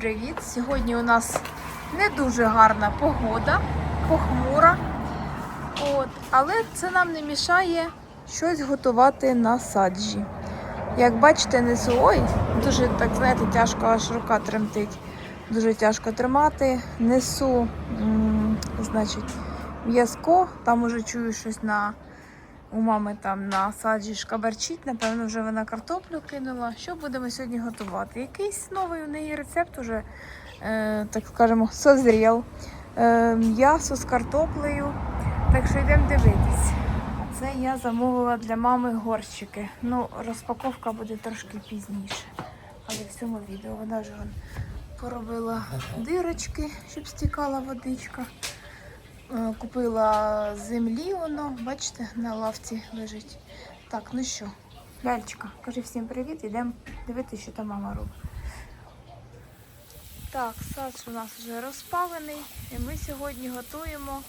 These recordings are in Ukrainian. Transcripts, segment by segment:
привіт! Сьогодні у нас не дуже гарна погода, похмура. От, але це нам не мішає щось готувати на саджі. Як бачите, несу ой, дуже так знаєте, тяжко аж рука тремтить. Дуже тяжко тримати. Несу, значить, м'язко, там уже чую щось на у мами там на саджі шкабарчить, напевно, вже вона картоплю кинула. Що будемо сьогодні готувати? Якийсь новий у неї рецепт уже, е, так скажемо, созрів. Е, м'ясо з картоплею. Так що йдемо дивитись. Це я замовила для мами горщики. Ну, розпаковка буде трошки пізніше. Але в цьому відео вона вон поробила дирочки, щоб стікала водичка. Е, Купила землі, воно, бачите, на лавці лежить. Так, ну що, ляльчика, кажи всім привіт, йдемо дивитися, що там мама робить. Так, садж у нас вже розпалений, і ми сьогодні готуємо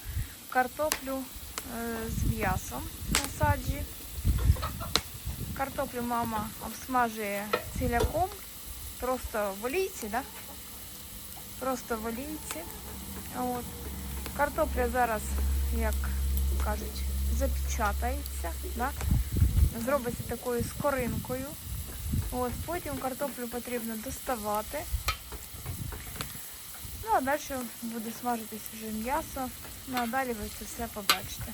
картоплю е, з м'ясом на саджі. Картоплю мама обсмажує ціляком, просто в олійці, да? Просто в олійці. От. Картопля зараз, як кажуть, запечатається, да? зробиться такою скоринкою. От, потім картоплю потрібно доставати. Ну, а далі буде смажитись вже м'ясо. Ну, а далі ви це все побачите.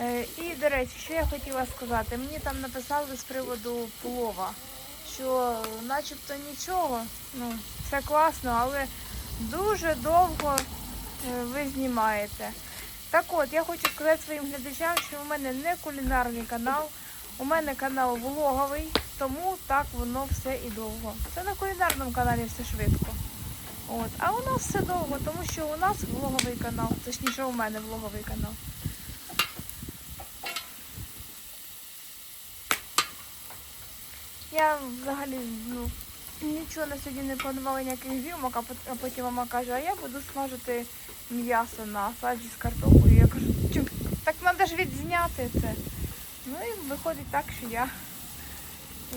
Е, і, до речі, що я хотіла сказати, мені там написали з приводу плова, що начебто нічого, ну, все класно, але дуже довго ви знімаєте. Так от, я хочу сказати своїм глядачам, що у мене не кулінарний канал, у мене канал влоговий, тому так воно все і довго. Це на кулінарному каналі все швидко. От. А у нас все довго, тому що у нас влоговий канал, точніше у мене влоговий канал. Я взагалі ну, нічого на сьогодні не планували ніяких зйомок, а потім мама каже, а я буду смажити м'ясо на саджі з картоплею. Я кажу, так треба ж відзняти це. Ну і виходить так, що я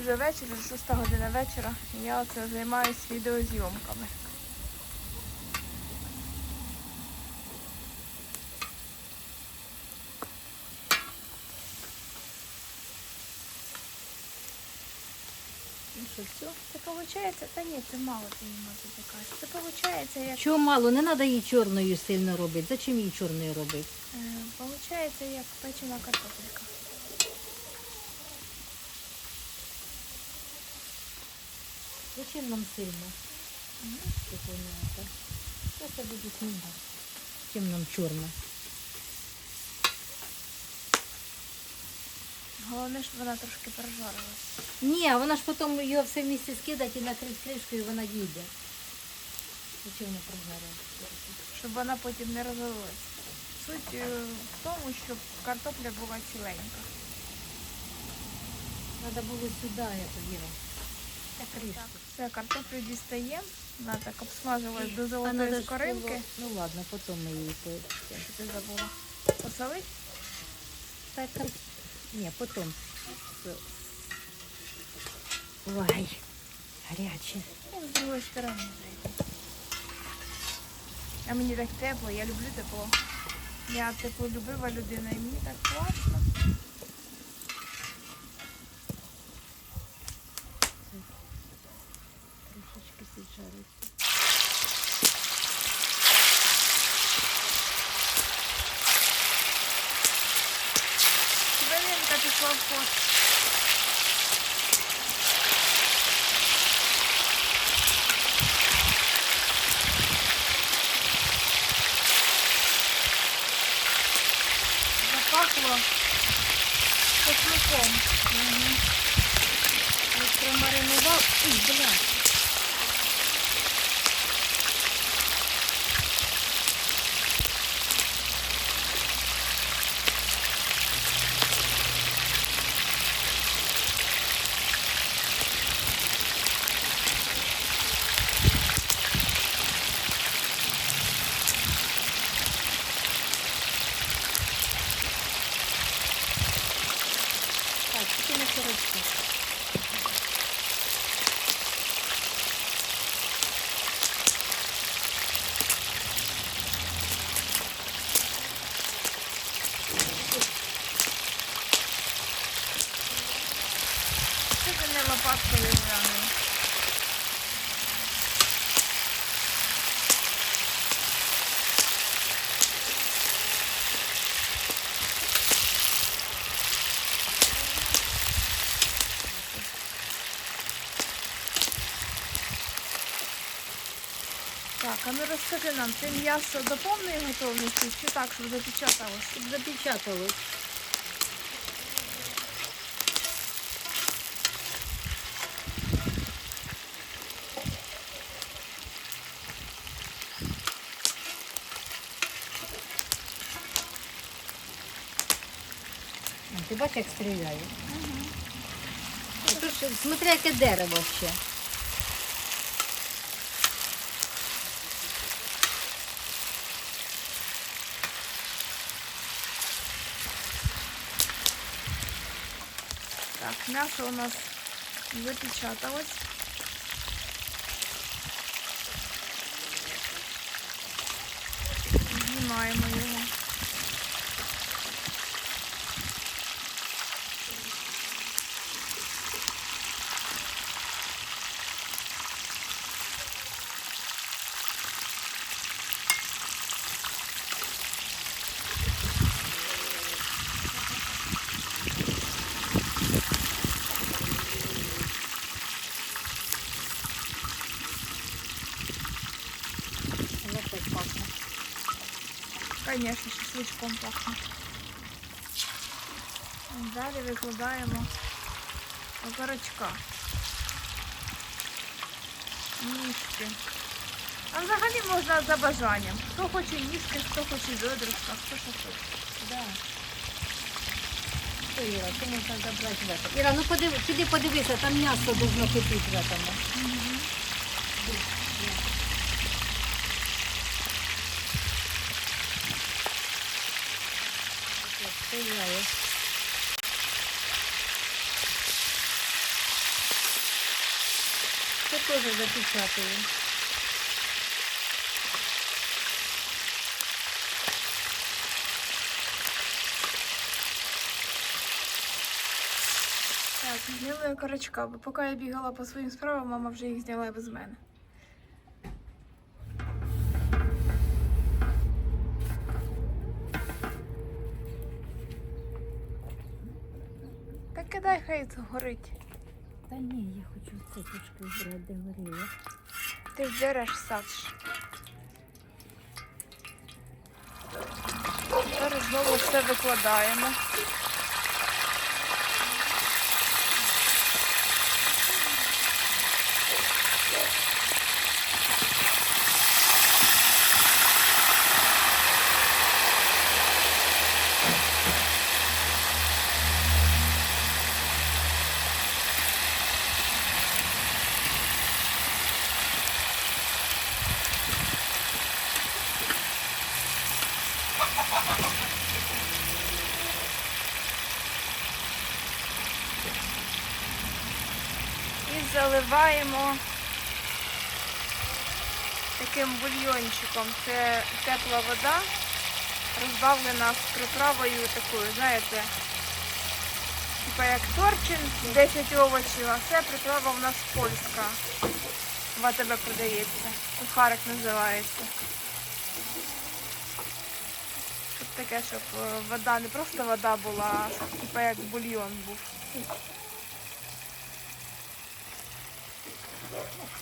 вже вечір, вже 6 година вечора, я оце займаюся відеозйомками. Що, все? Це виходить? Та ні, це мало ти не можеш запікати. Це виходить, як Чого мало, не треба її чорною сильно робити. Зачем її чорною робити? Е, Получається як печена картопелька. Зачем нам сильно? Непонятно. Це буде сніга. Чим нам чорна? Головне, щоб вона трошки прожарилась. Ні, а вона ж потім її все в місці скидати і накрити кришкою, і вона дійде. Зачем вона прожарилась? Щоб вона потім не розвалилась. Суть е, в тому, щоб картопля була ціленька. Треба було сюди, я повіла. Та. Все, картоплю дістаємо. Вона так обсмажилась до А надо золотої ж скоринки. було- Ну ладно, потім ми її по... Що ти забула? Посолить? Так, кар- Ні, потім. Ой, гаряче. Ну, з другої сторони. А мені так тепло, я люблю тепло. Я теплолюбива людина і мені так класно. Пішла в ход. Запахло чесноком. Угу. Промаринував. Ой, блядь. Розкажи нам, це м'ясо до повної готовності чи так, щоб запечаталось? Щоб запечаталось. Ти бачиш, як стріляє? Тут, смотри, яке дерево ще. Так, м'ясо у нас запечаталось. Знімаємо його. Воно так пахне Звісно, шашличком пахне. Далі викладаємо окорочка. Ніжки. А взагалі можна за бажанням. Хто хоче ніжки, хто хоче бедрышка, хто що хоче. Да. Що, Іра, це можна забрати в это. Іра, ну подиви, піди подивися, там м'ясо должно кипіти в этому. Так, Стріляє. Це теж запечатаю. Так, зняли окорочка, бо поки я бігала по своїм справам, мама вже їх зняла без мене. Так кидай, хай горить. Та ні, я хочу це трошки де горіло. Ти ж Саш. Зараз знову все викладаємо. І заливаємо таким бульйончиком. Це тепла вода, розбавлена з приправою такою, знаєте, типа як торчин, 10 овочів, а це приправа у нас польська. В АТБ продається. Кухарик називається. Тут таке, щоб е, вода, не просто вода була, а щоб типа як бульйон був.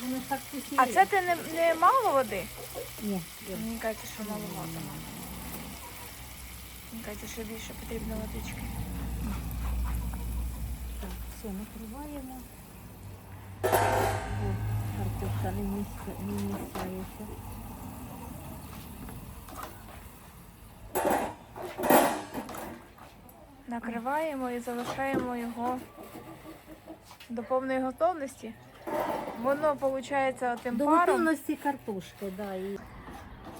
Воно так. А це ти не, не мало води? Ні, Мені кажеться, що маловато. Мені кажеться, що більше потрібно водички. Так, все, накриваємо. Картопля не місцяється. Накриваємо і залишаємо його до повної готовності. Воно виходить тим До паром. готовності картошки, да, і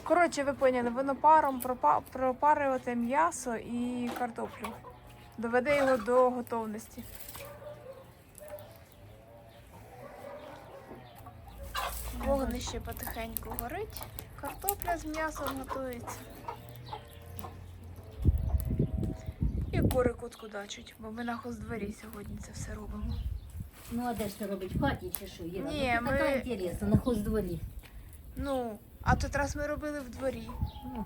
Коротше, ви поняли, воно паром пропа- пропарювати м'ясо і картоплю. Доведе його до готовності. Вогнище потихеньку горить, картопля з м'ясом готується. І кури кутку дачуть, бо ми на хоздворі сьогодні це все робимо. Ну, а де ж це робить? В хаті чи що, Іра? Ні, ну, ми- така інтересна, на хоздворі. Ну, а тут раз ми робили в дворі. Ну,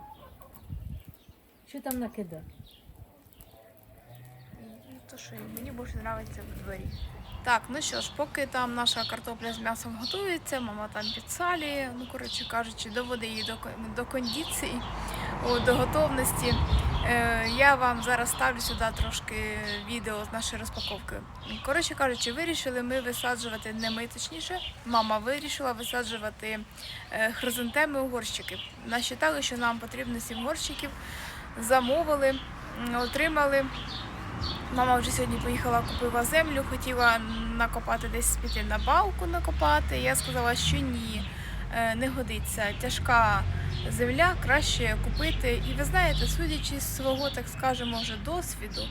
що там накидати? Ну, то що, мені більше подобається в дворі. Так, ну що ж, поки там наша картопля з м'ясом готується, мама там підсалює, ну коротше кажучи, доводить її до, кон- до кондиції, о, до готовності. Е, я вам зараз ставлю сюди трошки відео з нашої розпаковки. Коротше кажучи, вирішили ми висаджувати, не ми точніше, мама вирішила висаджувати е, хризантеми у горщики. Насчитали, що нам потрібно 7 горщиків, замовили, отримали. Мама вже сьогодні поїхала, купила землю, хотіла накопати десь піти на балку накопати. Я сказала, що ні, не годиться. Тяжка земля, краще купити. І ви знаєте, судячи з свого, так скажемо, вже досвіду,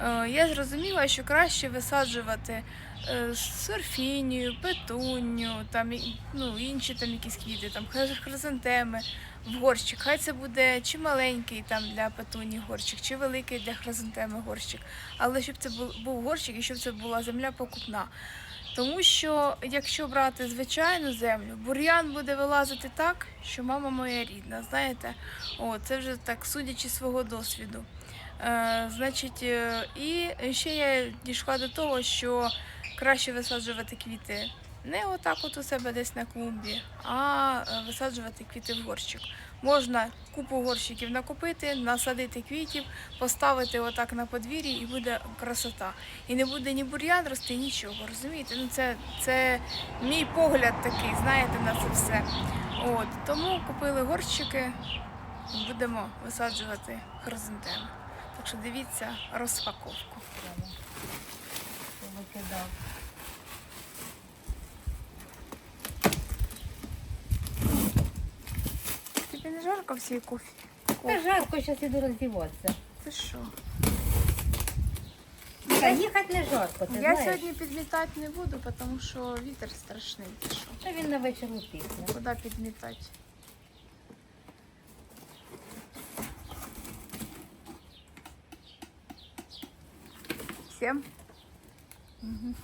е, я зрозуміла, що краще висаджувати е, сурфінію, петунню, там ну, інші там якісь квіти, там хри- хризантеми в горщик. Хай це буде чи маленький там для петуні горщик, чи великий для хризантеми горщик. Але щоб це був горщик і щоб це була земля покупна. Тому що якщо брати звичайну землю, бур'ян буде вилазити так, що мама моя рідна, знаєте, о, це вже так судячи свого досвіду. Е, значить, е, і ще я дійшла до того, що краще висаджувати квіти не отак от у себе десь на клумбі, а е, висаджувати квіти в горщик. Можна купу горщиків накупити, насадити квітів, поставити отак на подвір'ї і буде красота. І не буде ні бур'ян рости, нічого. Розумієте? Ну це, це мій погляд такий, знаєте, на це все. От тому купили горщики, будемо висаджувати хризантеми. Так що дивіться розпаковку. Викидав. Тобі не жарко всій кофі? Та жарко, зараз іду роздіватися. Ти що? Та їхати не жарко, ти Я знаєш. сьогодні підмітати не буду, тому що вітер страшний. Ти що? Та він на вечір утихне. Куди підмітати? Всім? Угу.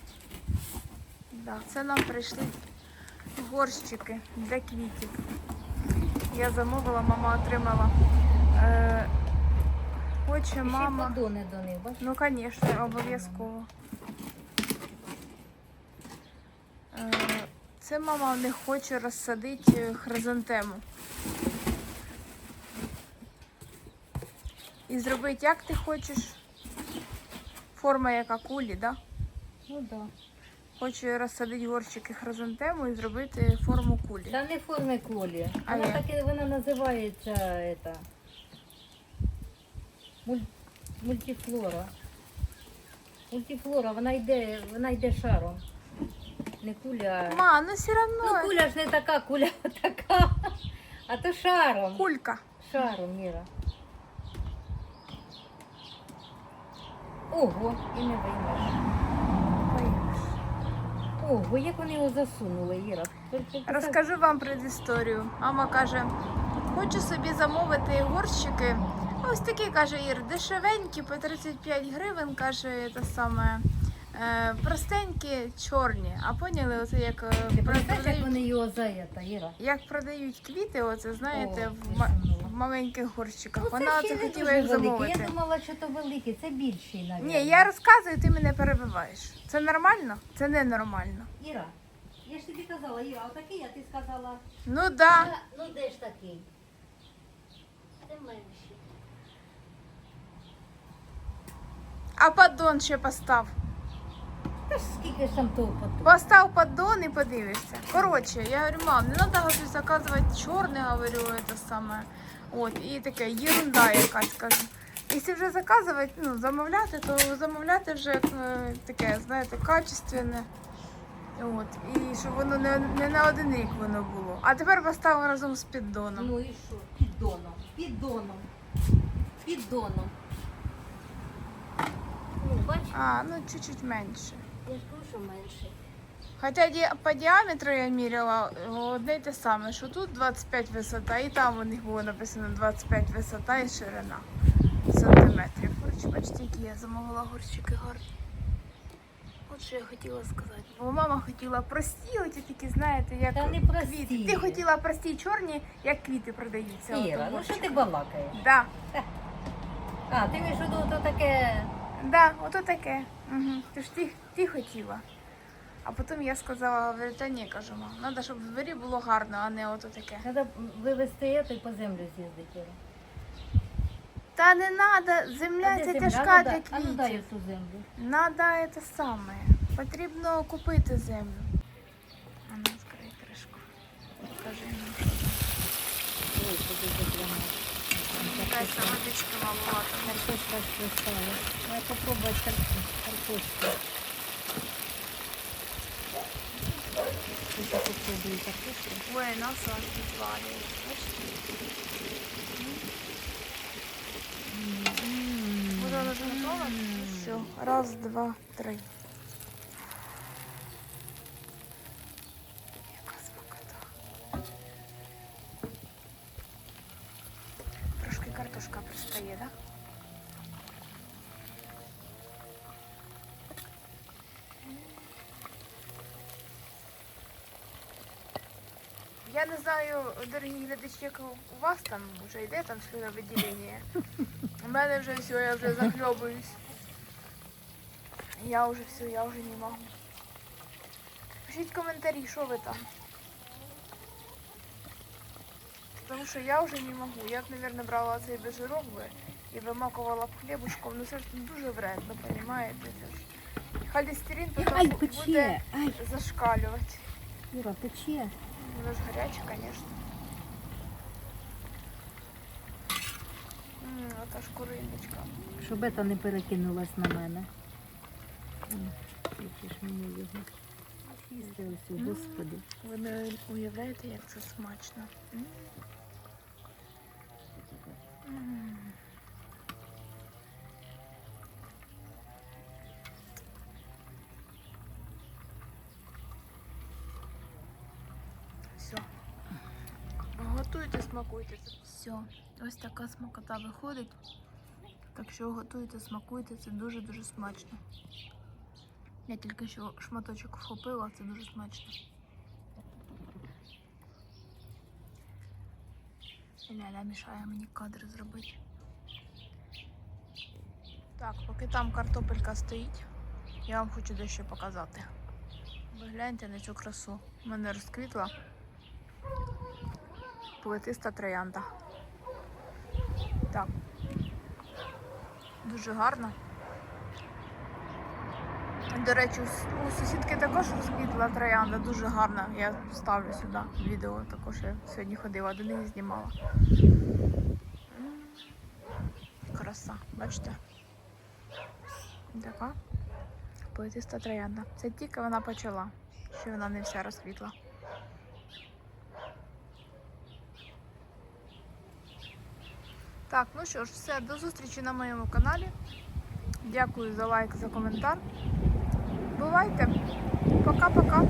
Да, це нам прийшли горщики для квітів. Я замовила, мама отримала. Е, хоче Ще мама. подони до них, бачиш? Ну, звісно, обов'язково. Е, Це мама не хоче розсадити хризантему. І зробити, як ти хочеш. Форма яка кулі, да? Ну так. Хоче розсадити горщики хризантему і зробити форму кулі. Та не форми колі. А Вона як? так і вона називається это, муль, мультифлора. Мультифлора, вона йде, вона йде шаром. Не куля. а- Ма, ну все Ну одно куля ж не така, куля така. А то шаром. кулька. Шаром, Міра. Ого, і не виймеш. Ого, як вони його засунули, Іра. Розкажу вам предісторію. Мама каже, хочу собі замовити горщики. Ось такі, каже Ір, дешевенькі, по 35 гривень, каже, те саме. Е, простенькі, чорні. А поняли, оце як, е, Ти пам'ятаєш, як продають, вони його заєта, Іра? як продають квіти, оце знаєте, О, в, ма-. Маленьких горщиках. Ну, Вона це ще не дуже їх великий. замовити. Я думала, що то великий, це більший, навіть. Ні, я розказую, ти мене перебиваєш. Це нормально? Це ненормально. Іра, я ж тобі казала, Іра, отакий, а ти сказала. Ну да. «Та, Ну де ж такий? Це менший. А поддон ще постав. Та ж скільки ж там того поту? Постав поддон і подивишся. Коротше, я говорю, мам, не треба говорю, заказувати чорне, говорю, це саме. От, і таке ерунда якась кажу. Якщо вже заказувати, ну, замовляти, то замовляти вже е, таке, знаєте, качественне. От, і щоб воно не, не на один рік воно було. А тепер поставив разом з піддоном. Ну і що? Піддоном. Піддоном. Піддоном. Ну, бачиш, А, ну чуть-чуть менше. я ж кажу, що менший. Хоча по діаметру я міряла одне й те саме, що тут 25 висота, і там у них було написано 25 висота і ширина сантиметрів. Коротше, бачите, які я замовила горщики гарні. От що я хотіла сказати. Бо мама хотіла прості, оті такі, знаєте, як Та не прості. квіти. Ти хотіла прості чорні, як квіти продаються. от у Іра, ну що горщиках. ти балакаєш? Да, А, ти маєш в виду то таке. да, ото таке. Угу. Ти ж ти, ти хотіла. А потім я сказала, та ні, кажу, мам, треба, щоб в дворі було гарно, а не ото таке. Треба вивезти це і по землю з'їздити. Та не треба, земля ця тяжка для А ну дай квітів. ту землю. Надо це саме. Потрібно купити землю. А ну, відкрий кришку. Покажи нам. Ой, куди це прямо. Якась водички маловато. Картошка свистала. Давай попробувати картошку. Сейчас попробую картошку. Ой, нас аж відвалює. Бачите? Вода вже готова? Все. Раз, два, три. Знаю, дорогі глядачі, як у вас там вже йде там слюновиділення. У мене вже все, я вже захльобуюсь. Я вже все, я вже не можу. Пишіть коментарі, що ви там. Тому що я вже не можу. Я б, мабуть, брала цей безжирок би і вимакувала б хлібушком. Ну це ж дуже вредно, розумієте? Холестерин потім буде зашкалювати. Юра, пече. Воно нас звісно. М, Ота ж куриночка. Щоб це не перекинулась на мене. Мені його. Їсти ось, господи. Ви не уявляєте, як це смачно. М? М. Все. Готуйте, смакуйте. Все. Ось така смакота виходить. Так що готуйте, смакуйте, це дуже-дуже смачно. Я тільки що шматочок вхопила, це дуже смачно. Ляля мішає мені кадр зробити. Так, поки там картопелька стоїть, я вам хочу дещо показати. Ви гляньте на цю красу. У мене розквітла плетиста троянда. Так. Дуже гарно. До речі, у сусідки також розквітла троянда, дуже гарна. Я ставлю сюди відео, також я сьогодні ходила до неї знімала. Краса, бачите? Така поетиста троянда. Це тільки вона почала, ще вона не вся розквітла. Так, ну що ж, все, до зустрічі на моєму каналі. Дякую за лайк, за коментар. Бувайте. Пока-пока.